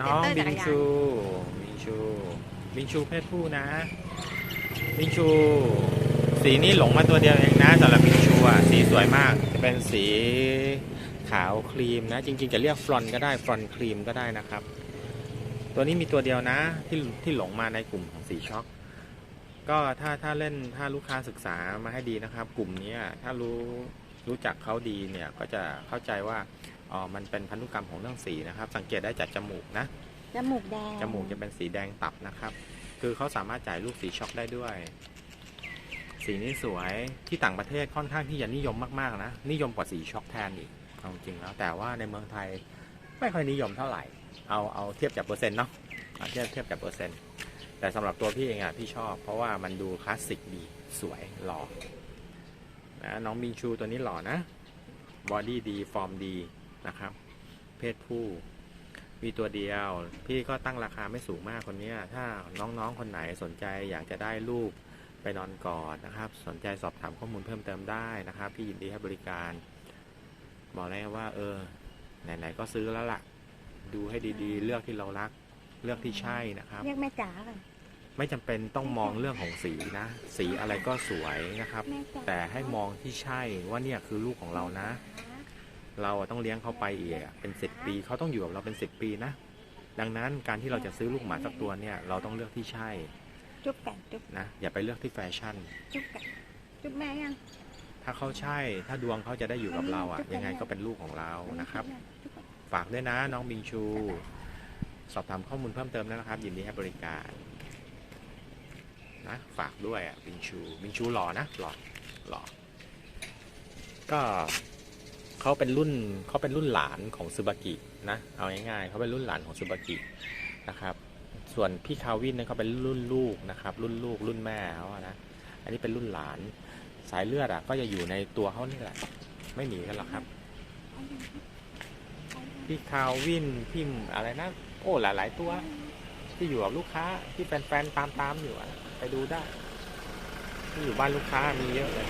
น้องพรีเซบิเตงร์จักรยานชูบิงชูบิงชูเพศผู้นะบิงชู สีนี้หลงมาตัวเดียวเองนะสำหรับบิงชูอะสีสวยมากจะเป็นสีขาวครีมนะ จริง ๆ จะเรียกฟรอนก็ได้ฟรอนครีมก็ได้นะครับ ตัวนี้มีตัวเดียวนะที่ที่หลงมาในกลุ่มของสีช็อคก็ถ้าถ้าเล่นถ้าลูกค้าศึกษามาให้ดีนะครับ กลุ่มเนี้ยถ้ารู้รู้จักเขาดีเนี่ยก็จะเข้าใจว่า อ๋อมันเป็นพันธุกรรมของเรื่องสีนะครับ สังเกตได้จากจมูกนะ จมูกแดงจมูกจะเป็นสีแดงตับนะครับ คือเขาสามารถจ่ายลูกสีช็อกได้ด้วย สีนี้สวยที่ต่างประเทศค่อนข้างที่จะนิยมมากๆนะ นิยมกว่าสีช็อกแทนอีกเอาจริงแล้ว แต่ว่าในเมืองไทยไม่ค่อยนิยมเท่าไหร่ เอาเอาเทียบจากเปอร์เซ็นต์เนาะเอาเทียบเทียบจากเปอร์เซ็นต์ แต่สำหรับตัวพี่เองอะพี่ชอบ เพราะว่ามันดูคลาสสิกดีสวยหล่อนะน้องบิงชูตัวนี้หล่อนะบอดี้ดี ฟอร์มดี นะครับ เพศผู้มีตัวเดียว พี่ก็ตั้งราคาไม่สูงมากคนเนี้ยถ้าน้องๆคนไหนสนใจอยากจะได้ลูกไปนอนกอดนะครับ สนใจสอบถามข้อมูลเพิ่มเติมได้นะครับ พี่ยินดีให้บริการ บอกเลยว่า เออ ไหนๆก็ซื้อแล้วล่ะ ดูให้ดีๆ เลือกที่เรารัก เลือกที่ใช่นะครับ เรียกแม่จ๋าก่อนไม่จำเป็นต้องมองเรื่องของสีนะ สีอะไรก็สวยนะครับแม่จ๋าแต่ให้มองที่ใช่ว่าเนี่ยคือลูกของเรานะ เราอะต้องเลี้ยงเขาไปอีกอะเป็นสิบปีเขาต้องอยู่กับเราเป็นสิบปีนะ ดังนั้นการที่เราจะซื้อลูกหมาสักตัวเนี่ยเราต้องเลือกที่ใช่จุ๊บกันจุ๊บนะอย่าไปเลือกที่แฟชั่นจุ๊บกันจุ๊บแม่ยังถ้าเขาใช่ถ้าดวงเขาจะได้อยู่กับเราอะยังไงก็เป็นลูกของเรานะครับจุ๊บกันฝากด้วยนะน้องบิงชู สอบถามข้อมูลเพิ่มเติมได้นะครับ ยินดีให้บริการนะฝากด้วยอะบิงชูบิงชูหล่อนะหล่อหล่อก็ เขาเป็นรุ่นเขาเป็นรุ่นหลานของซูบากินะเอาง่ายๆเขาเป็นรุ่นหลานของซูบากินะครับ ส่วนพี่คาวินเนี่ยเขาเป็นรุ่นลูกนะครับ รุ่นลูกรุ่นแม่เขานะอันนี้เป็นรุ่นหลานสายเลือดอะก็จะอยู่ในตัวเขานี่แหละ ไม่หนีกันหรอกครับ พี่คาวินพี่อะไรนะโอ้หลาย ๆ ตัว ที่อยู่กับลูกค้าที่แฟนๆตามตามๆอยู่อะไปดูได้ที่อยู่บ้านลูกค้ามีเยอะเลย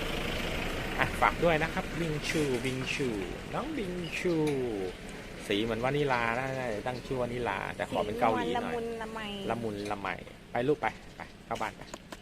อะฝากด้วยนะครับบิงชูบิงชู น้องบิงชู สีเหมือนวานิลานะตั้งชื่อวานิลา แต่ขอเป็นเกาหลีหละน่อยมุนละไมละมุนละไมไปลูกไปไปเข้าบ้านไป